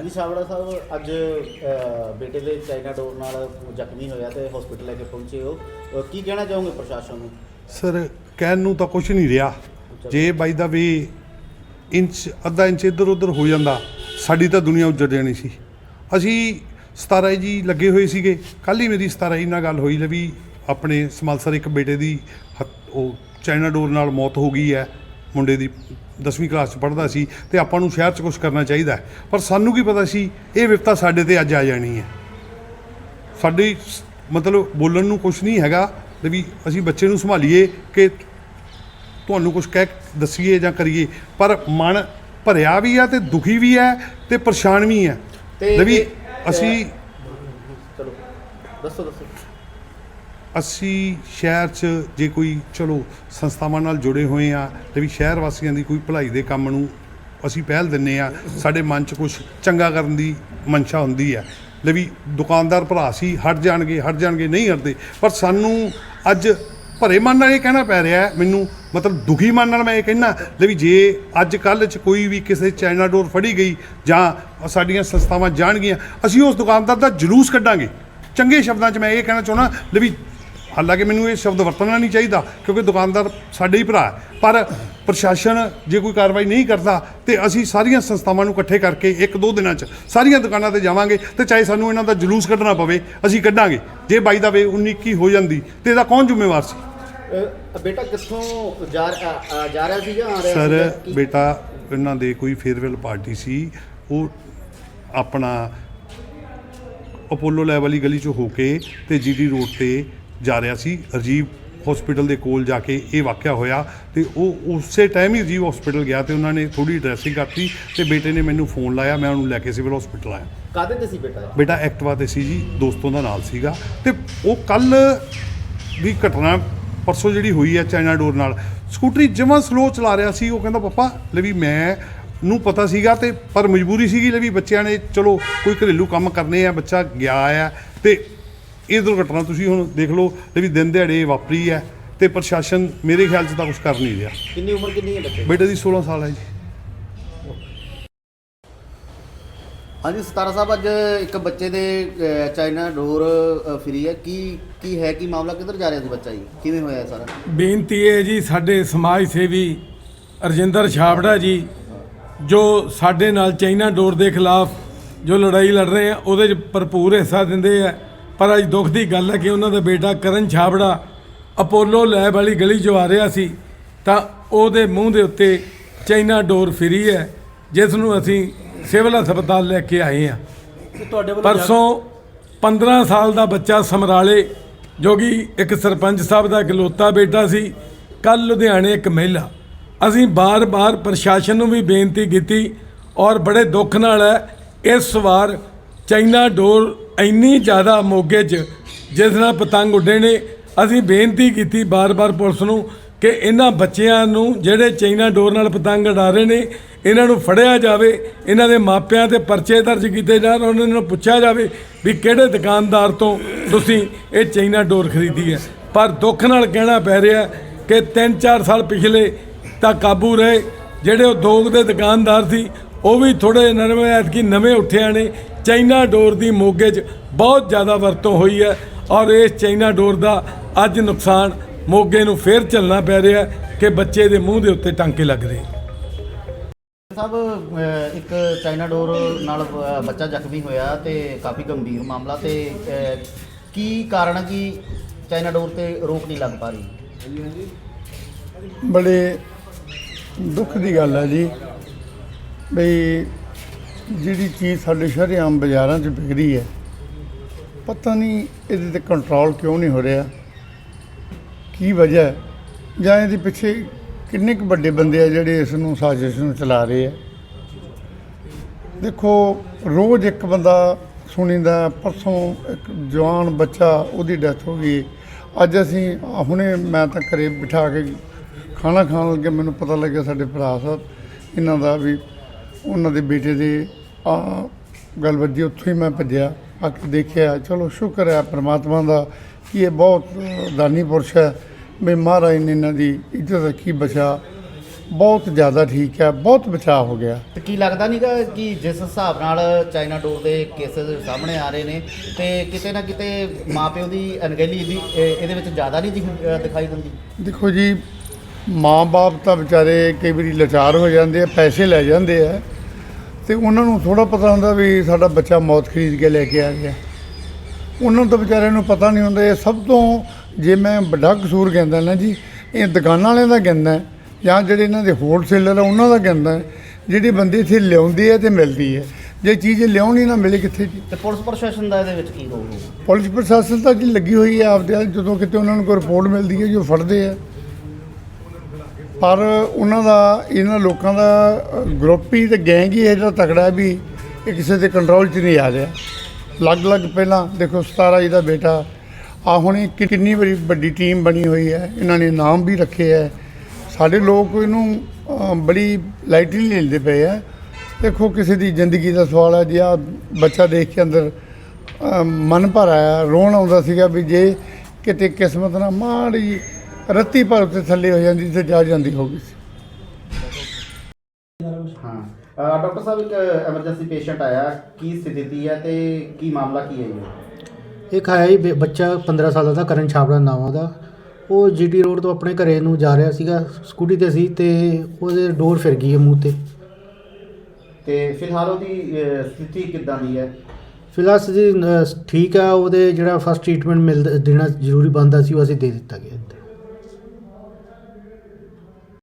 ਹਾਂਜੀ ਸਾਵੜਾ ਸਾਹਿਬ ਅੱਜ ਬੇਟੇ ਦੇ ਚਾਈਨਾ ਡੋਰ ਨਾਲ ਜ਼ਖਮੀ ਹੋਇਆ ਤੇ ਹਸਪੀਟਲ ਲੈ ਕੇ ਪਹੁੰਚੇ ਹੋ। ਕੀ ਕਹਿਣਾ ਚਾਹੋਗੇ ਪ੍ਰਸ਼ਾਸਨ ਨੂੰ? ਸਰ ਕਹਿਣ ਨੂੰ ਤਾਂ ਕੁਝ ਨਹੀਂ ਰਿਹਾ। ਜੇ। ਬਾਈ ਦਾ ਵੀ ਇੰਚ ਅੱਧਾ ਇੰਚ ਇੱਧਰ ਉੱਧਰ ਹੋ ਜਾਂਦਾ ਸਾਡੀ ਤਾਂ ਦੁਨੀਆ ਉੱਜੜ ਜਾਣੀ ਸੀ। ਅਸੀਂ 17 ਜੀ ਲੱਗੇ ਹੋਏ ਸੀਗੇ। ਕੱਲ ਹੀ ਮੇਰੀ 17 ਨਾਲ ਗੱਲ ਹੋਈ ਲੈ ਵੀ ਆਪਣੇ ਸਮਾਲਸਰ ਇੱਕ ਬੇਟੇ ਦੀ ਉਹ ਚਾਈਨਾ ਡੋਰ ਨਾਲ ਮੌਤ ਹੋ ਗਈ ਹੈ। ਮੁੰਡੇ ਦੀ 10ਵੀਂ ਕਲਾਸ ਚ ਪੜ੍ਹਦਾ ਸੀ ਤੇ ਆਪਾਂ ਨੂੰ ਸ਼ਹਿਰ 'ਚ ਕੁਝ ਕਰਨਾ ਚਾਹੀਦਾ। ਪਰ ਸਾਨੂੰ ਕੀ ਪਤਾ ਸੀ ਇਹ ਵਿਪਤਾ ਸਾਡੇ ਤੇ ਅੱਜ ਆ ਜਾਣੀ ਹੈ। ਸਾਡੀ ਮਤਲਬ ਬੋਲਣ ਨੂੰ ਕੁਝ ਨਹੀਂ ਹੈਗਾ ਤੇ ਵੀ ਅਸੀਂ ਬੱਚੇ ਨੂੰ ਸੰਭਾਲੀਏ ਕਿ ਤੁਹਾਨੂੰ ਕੁਝ ਕਹਿ ਦਸੀਏ ਜਾਂ ਕਰੀਏ। ਪਰ ਮਨ ਭਰਿਆ ਵੀ ਆ ਤੇ ਦੁਖੀ ਵੀ ਹੈ ਤੇ ਪਰੇਸ਼ਾਨ ਵੀ ਹੈ। ਤੇ ਵੀ ਅਸੀਂ ਚਲੋ ਦੱਸੋ ਦੱਸੋ। ਅਸੀਂ ਸ਼ਹਿਰ 'ਚ ਜੇ ਕੋਈ, ਚਲੋ, ਸੰਸਥਾਵਾਂ ਨਾਲ ਜੁੜੇ ਹੋਏ ਆ ਤੇ ਵੀ ਸ਼ਹਿਰ ਵਾਸੀਆਂ ਦੀ ਕੋਈ ਭਲਾਈ ਦੇ ਕੰਮ ਨੂੰ ਅਸੀਂ ਪਹਿਲ ਦਿੰਨੇ ਆ, ਸਾਡੇ ਮਨ 'ਚ ਕੁਝ ਚੰਗਾ ਕਰਨ ਦੀ ਮਨਸ਼ਾ ਹੁੰਦੀ ਹੈ ਲੈ ਵੀ ਦੁਕਾਨਦਾਰ ਭਰਾ ਸੀ, ਹਟ ਜਾਣਗੇ ਹਟ ਜਾਣਗੇ, ਨਹੀਂ ਹਟਦੇ। ਪਰ ਸਾਨੂੰ ਅੱਜ ਭਰੇ ਮਨ ਨਾਲ ਇਹ ਕਹਿਣਾ ਪੈ ਰਿਹਾ ਮੈਨੂੰ ਮਤਲਬ ਦੁਖੀ ਮਨ ਨਾਲ ਮੈਂ ਇਹ ਕਹਿਣਾ, ਲੈ ਵੀ ਜੇ ਅੱਜ ਕੱਲ੍ਹ 'ਚ ਕੋਈ ਵੀ ਕਿਸੇ ਚਾਈਨਾ ਡੋਰ ਫੜੀ ਗਈ ਜਾਂ ਸਾਡੀਆਂ ਸੰਸਥਾਵਾਂ ਜਾਣਗੀਆਂ, ਅਸੀਂ ਉਸ ਦੁਕਾਨਦਾਰ ਦਾ ਜਲੂਸ ਕੱਢਾਂਗੇ। ਚੰਗੇ ਸ਼ਬਦਾਂ 'ਚ ਮੈਂ ਇਹ ਕਹਿਣਾ ਚਾਹੁੰਦਾ, ਲੈ ਵੀ ਹਾਲਾਂਕਿ ਮੈਨੂੰ ਇਹ ਸ਼ਬਦ ਵਰਤਣਾ ਨਹੀਂ ਚਾਹੀਦਾ ਕਿਉਂਕਿ ਦੁਕਾਨਦਾਰ ਸਾਡੇ ਹੀ ਭਰਾ ਹੈ। ਪਰ ਪ੍ਰਸ਼ਾਸਨ ਜੇ ਕੋਈ ਕਾਰਵਾਈ ਨਹੀਂ ਕਰਦਾ ਤੇ ਅਸੀਂ ਸਾਰੀਆਂ ਸੰਸਥਾਵਾਂ ਨੂੰ ਇਕੱਠੇ ਕਰਕੇ ਇੱਕ ਦੋ ਦਿਨਾਂ 'ਚ ਸਾਰੀਆਂ ਦੁਕਾਨਾਂ ਤੇ ਜਾਵਾਂਗੇ ਤੇ ਚਾਹੇ ਸਾਨੂੰ ਇਹਨਾਂ ਦਾ ਜਲੂਸ ਕੱਢਣਾ ਪਵੇ ਅਸੀਂ ਕੱਢਾਂਗੇ ਜੇ ਬਾਈ ਦਾ ਵੇ 19 ਕੀ ਹੋ ਜਾਂਦੀ ਤੇ ਇਹਦਾ ਕੌਣ ਜ਼ਿੰਮੇਵਾਰ ਸੀ ਅ, ਬੇਟਾ ਕਿੱਥੋਂ ਜਾ ਰਿਹਾ ਅ, ਜਾ ਰਿਹਾ ਸੀ ਜਾਂ ਆ ਰਿਹਾ ਸਰ ਸੀਗਾ? ਕੀ- ਬੇਟਾ ਇਹਨਾਂ ਦੇ ਕੋਈ ਫੇਅਰਵੈਲ ਪਾਰਟੀ ਸੀ ਉਹ ਆਪਣਾ ਅਪੋਲੋ ਲੈਬ ਵਾਲੀ ਗਲੀ ਚੋਂ ਹੋ ਕੇ ਤੇ ਜੀਡੀ ਰੋਡ ਤੇ ਜਾ ਰਿਹਾ ਸੀ। ਰਾਜੀਵ ਹਸਪੀਟਲ ਦੇ ਕੋਲ ਜਾ ਕੇ ਇਹ ਵਾਕਿਆ ਹੋਇਆ ਤੇ ਉਹ ਉਸੇ ਟਾਈਮ ਹੀ ਰਾਜੀਵ ਹਸਪੀਟਲ ਗਿਆ ਤੇ ਉਹਨਾਂ ਨੇ ਥੋੜੀ ਡਰੈਸਿੰਗ ਕਰਤੀ ਤੇ ਬੇਟੇ ਨੇ ਮੈਨੂੰ ਫੋਨ ਲਾਇਆ ਮੈਂ ਉਹਨੂੰ ਲੈ ਕੇ ਸਿਵਲ ਹਸਪੀਟਲ ਆਇਆ। ਕਾਹਦੇ ਤੇ ਸੀ ਬੇਟਾ? ਬੇਟਾ ਐਕਟਿਵਾ ਤੇ ਸੀ ਜੀ ਦੋਸਤੋਂ ਦਾ ਨਾਲ ਸੀਗਾ ਤੇ ਉਹ ਕੱਲ ਵੀ ਘਟਨਾ ਪਰਸੋਂ ਜਿਹੜੀ ਹੋਈ ਹੈ ਚਾਈਨਾ ਡੋਰ ਨਾਲ ਸਕੂਟਰੀ ਜਮਾਂ ਸਲੋ ਚਲਾ ਰਿਹਾ ਸੀ ਉਹ ਕਹਿੰਦਾ ਪਾਪਾ ਲੈ ਵੀ ਮੈਂ ਨੂੰ ਪਤਾ ਸੀਗਾ ਤੇ ਪਰ ਮਜਬੂਰੀ ਸੀਗੀ ਲੈ ਵੀ ਬੱਚਿਆਂ ਨੇ ਚਲੋ ਕੋਈ ਘਰੇਲੂ ਕੰਮ ਕਰਨੇ ਆ ਬੱਚਾ ਗਿਆ ਆ ਤੇ ਇਹ ਦੁਰਘਟਨਾ ਤੁਸੀਂ ਹੁਣ ਦੇਖ ਲਓ ਵੀ ਦਿਨ ਦਿਹਾੜੇ ਵਾਪਰੀ ਹੈ ਤੇ ਪ੍ਰਸ਼ਾਸਨ ਮੇਰੇ ਖਿਆਲ 'ਚ ਤਾਂ ਕੁਝ ਕਰ ਨਹੀਂ ਰਿਹਾ। ਕਿੰਨੀ ਉਮਰ ਕਿੰਨੀ ਹੈ ਬੱਚੇ ਦੀ? ਬੇਟੇ ਦੀ 16 ਸਾਲ ਹੈ ਜੀ। ਹਾਂਜੀ ਸਤਾਰਾ ਸਾਹਿਬ ਅੱਜ ਇੱਕ ਬੱਚੇ ਦੇ ਚਾਈਨਾ ਡੋਰ ਫਰੀ ਹੈ। ਕੀ ਕੀ ਹੈ ਕੀ ਮਾਮਲਾ? ਕਿੱਧਰ ਜਾ ਰਿਹਾ ਸੀ ਬੱਚਾ ਜੀ? ਕਿਵੇਂ ਹੋਇਆ ਸਾਰਾ? ਬੇਨਤੀ ਹੈ ਜੀ ਸਾਡੇ ਸਮਾਜ ਸੇਵੀ ਰਜਿੰਦਰ ਛਾਬੜਾ ਜੀ ਜੋ ਸਾਡੇ ਨਾਲ ਚਾਈਨਾ ਡੋਰ ਦੇ ਖਿਲਾਫ ਜੋ ਲੜਾਈ ਲੜ ਰਹੇ ਆ ਉਹਦੇ 'ਚ ਭਰਪੂਰ ਹਿੱਸਾ ਦਿੰਦੇ ਆ। ਪਰ ਅੱਜ ਦੁੱਖ ਦੀ ਗੱਲ ਹੈ ਕਿ ਉਹਨਾਂ ਦਾ ਬੇਟਾ ਕਰਨ ਛਾਬੜਾ ਅਪੋਲੋ ਲੈਬ ਵਾਲੀ ਗਲੀ 'ਚੋਂ ਆ ਰਿਹਾ ਸੀ ਤਾਂ ਉਹਦੇ ਮੂੰਹ ਦੇ ਉੱਤੇ ਚਾਈਨਾ ਡੋਰ ਫਿਰੀ ਹੈ ਜਿਸ ਨੂੰ ਅਸੀਂ ਸਿਵਲ ਹਸਪਤਾਲ ਲੈ ਕੇ ਆਏ ਆ ਪਰਸੋਂ 15 ਸਾਲ ਦਾ ਬੱਚਾ ਸਮਰਾਲੇ ਜੋ ਕਿ ਇੱਕ ਸਰਪੰਚ ਸਾਹਿਬ ਦਾ ਇਕਲੌਤਾ ਬੇਟਾ ਸੀ ਕੱਲ ਲੁਧਿਆਣੇ ਇੱਕ ਮਹਿਲਾ। ਅਸੀਂ ਬਾਰ-ਬਾਰ ਪ੍ਰਸ਼ਾਸਨ ਨੂੰ ਵੀ ਬੇਨਤੀ ਕੀਤੀ ਔਰ ਬੜੇ ਦੁੱਖ ਨਾਲ ਹੈ ਇਸ ਵਾਰ ਚਾਈਨਾ ਡੋਰ ਇੰਨੀ ਜ਼ਿਆਦਾ ਮੋਗੇ 'ਚ ਜਿਸ ਨਾਲ ਪਤੰਗ ਉੱਡੇ ਨੇ, ਅਸੀਂ ਬੇਨਤੀ ਕੀਤੀ ਬਾਰ-ਬਾਰ ਪੁਲਿਸ ਨੂੰ ਕਿ ਇਹਨਾਂ ਬੱਚਿਆਂ ਨੂੰ ਜਿਹੜੇ ਚਾਈਨਾ ਡੋਰ ਨਾਲ ਪਤੰਗ ਉਡਾ ਰਹੇ ਨੇ, ਇਹਨਾਂ ਨੂੰ ਫੜਿਆ ਜਾਵੇ, ਇਹਨਾਂ ਦੇ ਮਾਪਿਆਂ ਤੇ ਪਰਚੇ ਦਰਜ ਕੀਤੇ ਜਾਣ, ਉਹਨਾਂ ਨੂੰ ਪੁੱਛਿਆ ਜਾਵੇ ਵੀ ਕਿਹੜੇ ਦੁਕਾਨਦਾਰ ਤੋਂ ਤੁਸੀਂ ਇਹ ਚਾਈਨਾ ਡੋਰ ਖਰੀਦੀ ਹੈ। ਪਰ ਦੁੱਖ ਨਾਲ ਕਹਿਣਾ ਪੈ ਰਿਹਾ ਕਿ 3-4 ਸਾਲ ਪਿਛਲੇ ਤਾਂ ਕਾਬੂ ਰਹੇ, ਜਿਹੜੇ ਉਦਯੋਗ ਦੇ ਦੁਕਾਨਦਾਰ ਸੀ, ਉਹ ਵੀ ਥੋੜੇ ਨਰਮੇ ਐਤਕੀ ਨਵੇਂ ਉੱਠਿਆ ਨੇ ਚਾਈਨਾ ਡੋਰ ਦੀ ਮੋਗੇ 'ਚ ਬਹੁਤ ਜ਼ਿਆਦਾ ਵਰਤੋਂ ਹੋਈ ਹੈ ਔਰ ਇਸ ਚਾਈਨਾ ਡੋਰ ਦਾ ਅੱਜ ਨੁਕਸਾਨ ਮੋਗੇ ਨੂੰ ਫੇਰ ਝੱਲਣਾ ਪੈ ਰਿਹਾ ਕਿ ਬੱਚੇ ਦੇ ਮੂੰਹ ਦੇ ਉੱਤੇ ਟਾਂਕੇ ਲੱਗ ਰਹੇ ਸਾਹਿਬ ਅ, ਇੱਕ ਚਾਈਨਾ ਡੋਰ ਨਾਲ ਬੱਚਾ ਜ਼ਖਮੀ ਹੋਇਆ ਤੇ ਕਾਫੀ ਗੰਭੀਰ ਮਾਮਲਾ ਤੇ ਕੀ ਕਾਰਨ ਹੈ ਕਿ ਚਾਈਨਾ ਡੋਰ ਤੇ ਰੋਕ ਨਹੀਂ ਲੱਗ ਪਾ ਰਹੀ? ਬੜੇ ਦੁੱਖ ਦੀ ਗੱਲ ਹੈ ਜੀ। ਬਈ ਜਿਹੜੀ ਚੀਜ਼ ਸਾਡੇ ਸ਼ਰੇਆਮ ਬਾਜ਼ਾਰਾਂ 'ਚ ਵਿਕ ਰਹੀ ਹੈ, ਪਤਾ ਨਹੀਂ ਇਹਦੇ ਤੇ ਕੰਟਰੋਲ ਕਿਉਂ ਨਹੀਂ ਹੋ ਰਿਹਾ। ਕੀ ਵਜ੍ਹਾ ਹੈ? ਜਾਂ ਇਹਦੇ ਪਿੱਛੇ ਕਿੰਨੇ ਕੁ ਵੱਡੇ ਬੰਦੇ ਆ ਜਿਹੜੇ ਇਸ ਨੂੰ ਸਾਜ਼ਿਸ਼ ਨੂੰ ਚਲਾ ਰਹੇ ਆ? ਦੇਖੋ, ਰੋਜ਼ ਇੱਕ ਬੰਦਾ ਸੁਣੀਦਾ, ਪਰਸੋਂ ਇੱਕ ਜਵਾਨ ਬੱਚਾ, ਉਹਦੀ ਡੈਥ ਹੋ ਗਈ। ਅੱਜ ਅਸੀਂ, ਹੁਣੇ ਮੈਂ ਤਾਂ ਘਰੇ ਬਿਠਾ ਕੇ ਖਾਣਾ ਖਾਣ ਲੱਗੇ, ਮੈਨੂੰ ਪਤਾ ਲੱਗਿਆ ਸਾਡੇ ਭਰਾ ਸਾਹਿਬ, ਇਹਨਾਂ ਦਾ ਵੀ, ਉਹਨਾਂ ਦੇ ਬੇਟੇ ਦੇ ਆ ਗੱਲ ਵੱਜੀ ਉੱਥੋਂ ਹੀ ਮੈਂ ਭੱਜਿਆ। ਆ ਕੇ ਦੇਖਿਆ ਚਲੋ ਸ਼ੁਕਰ ਹੈ ਪ੍ਰਮਾਤਮਾ ਦਾ ਕਿ ਇਹ ਬਹੁਤ ਦਾਨੀ ਪੁਰਸ਼ ਹੈ। ਵੀ ਮਹਾਰਾਜ ਨੇ ਇਹਨਾਂ ਦੀ ਇੱਜ਼ਤ ਰੱਖੀ ਬਚਾ। ਬਹੁਤ ਜ਼ਿਆਦਾ ਠੀਕ ਹੈ ਬਹੁਤ ਬਚਾਅ ਹੋ ਗਿਆ। ਤੇ ਕੀ ਲੱਗਦਾ ਨਹੀਂਗਾ ਕਿ ਜਿਸ ਹਿਸਾਬ ਨਾਲ ਚਾਈਨਾ ਡੋਰ ਦੇ ਕੇਸਸ ਸਾਹਮਣੇ ਆ ਰਹੇ ਨੇ ਤੇ ਕਿਤੇ ਨਾ ਕਿਤੇ ਮਾਪਿਓ ਦੀ ਅਣਗਹਿਲੀ ਦੀ ਇਹ- ਇਹਦੇ ਵਿੱਚ ਜ਼ਿਆਦਾ ਨਹੀਂ ਦਿਖ- ਦਿਖਾਈ ਦਿੰਦੀ? ਦੇਖੋ ਜੀ ਮਾਂ-ਬਾਪ ਤਾਂ ਵਿਚਾਰੇ ਕਈ ਵਾਰੀ ਲਾਚਾਰ ਹੋ ਜਾਂਦੇ ਆ ਪੈਸੇ ਲੈ ਜਾਂਦੇ ਆ। ਤੇ ਉਹਨਾਂ ਨੂੰ ਥੋੜਾ ਪਤਾ ਹੁੰਦਾ ਵੀ ਸਾਡਾ ਬੱਚਾ ਮੌਤ ਖਰੀਦ ਕੇ ਲੈ ਕੇ ਆ ਗਿਆ। ਉਹਨਾਂ ਨੂੰ ਤਾਂ ਵਿਚਾਰਿਆਂ ਨੂੰ ਪਤਾ ਨਹੀਂ ਹੁੰਦਾ। ਇਹ ਸਭ ਤੋਂ ਜੇ ਮੈਂ ਵੱਡਾ ਕਸੂਰ ਕਹਿੰਦਾ ਨਾ ਜੀ ਇਹ ਦੁਕਾਨਾਂ ਵਾਲਿਆਂ ਦਾ ਕਹਿੰਦਾ ਹੈ ਜਾਂ ਜਿਹੜੇ ਇਹਨਾਂ ਦੇ ਹੋਲਸੇਲਰ ਆ ਉਹਨਾਂ ਦਾ ਕਹਿੰਦਾ ਹੈ ਜਿਹੜੇ ਬੰਦੇ ਇੱਥੇ ਲਿਆਉਂਦੇ ਆ ਤੇ ਮਿਲਦੀ ਹੈ। ਜੇ ਚੀਜ਼ ਲਿਆਉਣੀ ਨਾ ਮਿਲੇ ਕਿੱਥੇ ਜੀ? ਤੇ ਪੁਲਿਸ ਪ੍ਰਸ਼ਾਸਨ ਦਾ ਇਹਦੇ ਵਿੱਚ ਕੀ ਰੋਲ ਹੋਊਗਾ? ਪੁਲਿਸ ਪ੍ਰਸ਼ਾਸਨ ਤਾਂ ਜੀ ਲੱਗੀ ਹੋਈ ਹੈ ਆਪਦੇ ਜਦੋਂ ਕਿਤੇ ਉਹਨਾਂ ਨੂੰ ਕੋਈ ਰਿਪੋਰਟ ਮਿਲਦੀ ਹੈ ਜੋ ਫੜਦੇ ਆ। ਪਰ ਉਹਨਾਂ ਦਾ, ਇਹਨਾਂ ਲੋਕਾਂ ਦਾ, ਗਰੁੱਪ ਹੀ ਤੇ ਗੈਂਗ ਹੀ ਇਹ ਜਿਹੜਾ ਤਕੜਾ ਵੀ ਇਹ ਕਿਸੇ ਦੇ ਕੰਟਰੋਲ 'ਚ ਨਹੀਂ ਆ ਰਿਹਾ। ਅਲੱਗ-ਅਲੱਗ ਪਹਿਲਾਂ, ਦੇਖੋ 17 ਜੀ ਦਾ ਬੇਟਾ ਆ ਹੁਣੇ ਕਿ- ਕਿੰਨੀ ਬੜੀ ਵੱਡੀ ਟੀਮ ਬਣੀ ਹੋਈ ਹੈ, ਇਹਨਾਂ ਨੇ ਨਾਮ ਵੀ ਰੱਖੇ ਹੈ। ਸਾਡੇ ਲੋਕ ਇਹਨੂੰ ਬੜੀ ਲਾਈਟਲੀ ਲੈਂਦੇ ਪਏ ਆ ਦੇਖੋ ਕਿਸੇ ਦੀ ਜ਼ਿੰਦਗੀ ਦਾ ਸਵਾਲ ਹੈ, ਜੇ ਆ ਬੱਚਾ ਦੇਖ ਕੇ ਅੰਦਰ ਮਨ ਭਰ ਆਇਆ, ਰੋਣ ਆਉਂਦਾ ਸੀਗਾ ਵੀ ਜੇ ਕਿਤੇ ਕਿਸਮਤ ਨਾਲ ਮਾੜੀ ਰੱਤੀ ਭਰ ਉੱਤੇ ਥੱਲੇ ਹੋ ਜਾਂਦੀ ਤੇ ਜਾ ਜਾਂਦੀ ਹੋਗੀ ਸੀ। ਹਾਂ। ਅ, ਡਾਕਟਰ ਸਾਹਿਬ ਇੱਕ ਐਮਰਜੈਂਸੀ ਪੇਸ਼ੈਂਟ ਆਇਆ। ਕੀ ਸਥਿਤੀ ਹੈ ਤੇ ਕੀ ਮਾਮਲਾ ਕੀ ਹੈ ਜੀ? ਇੱਕ ਹੈ ਜੀ ਬ- ਬੱਚਾ 15 ਸਾਲਾਂ ਦਾ ਕਰਨ ਛਾਬੜਾ ਨਾਮ ਉਹਦਾ। ਉਹ ਜੀਟੀ ਰੋਡ ਤੋਂ ਆਪਣੇ ਘਰੇ ਨੂੰ ਜਾ ਰਿਹਾ ਸੀਗਾ ਸਕੂਟੀ ਤੇ ਸੀ ਤੇ ਉਹਦੇ ਡੋਰ ਫਿਰ ਗਈ ਹੈ ਮੂੰਹ ਤੇ। ਤੇ ਫਿਲਹਾਲ ਉਹਦੀ ਅ, ਸਥਿਤੀ ਕਿੱਦਾਂ ਦੀ ਹੈ? ਫਿਲਹਾਲ ਸਥਿਤੀ ਅ, ਠੀਕ ਆ ਉਹਦੇ ਜਿਹੜਾ ਫਸਟ ਟ੍ਰੀਟਮੈਂਟ ਮਿਲ ਦੇਣਾ ਜ਼ਰੂਰੀ ਬਣਦਾ ਸੀ ਉਹ ਅਸੀਂ ਦੇ ਦਿੱਤਾ ਗਿਆ ਇੱਥੇ।